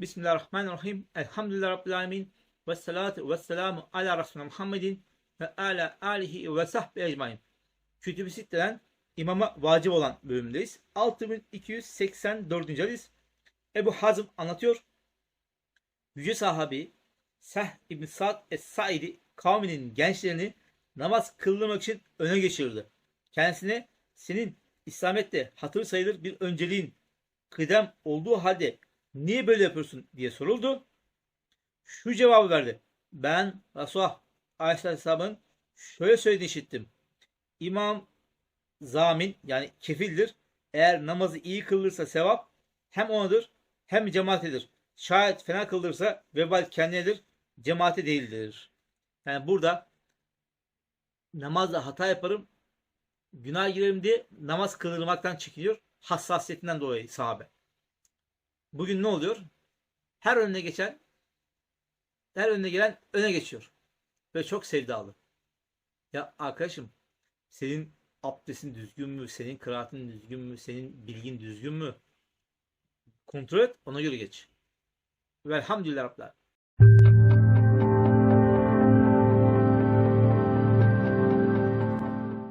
Bismillahirrahmanirrahim. Elhamdülillah Rabbil Alemin. Ve salatu ve selamu ala Resulü Muhammedin ve ala alihi ve sahbihi ecmain. Kütüb-i Sitte'den imama vacip olan bölümdeyiz. 6284. hadis. Ebu Hazım anlatıyor. Yüce sahabi Seh İbn Sa'd Es-Saidi kavminin gençlerini namaz kıldırmak için öne geçirdi. Kendisine senin İslamiyet'te hatır sayılır bir önceliğin kıdem olduğu halde niye böyle yapıyorsun diye soruldu. Şu cevabı verdi. Ben Resulullah Aleyhisselam'ın şöyle söylediğini işittim. İmam zamin yani kefildir. Eğer namazı iyi kılırsa sevap hem onadır hem cemaatedir. Şayet fena kıldırsa vebal kendinedir, cemaate değildir. Yani burada namazda hata yaparım, günah girerim diye namaz kıldırmaktan çekiliyor. Hassasiyetinden dolayı sahabe. Bugün ne oluyor? Her önüne geçen, her önüne gelen öne geçiyor. Ve çok sevdalı. Ya arkadaşım, senin abdestin düzgün mü? Senin kıraatin düzgün mü? Senin bilgin düzgün mü? Kontrol et, ona göre geç. Velhamdülillah Rabbil.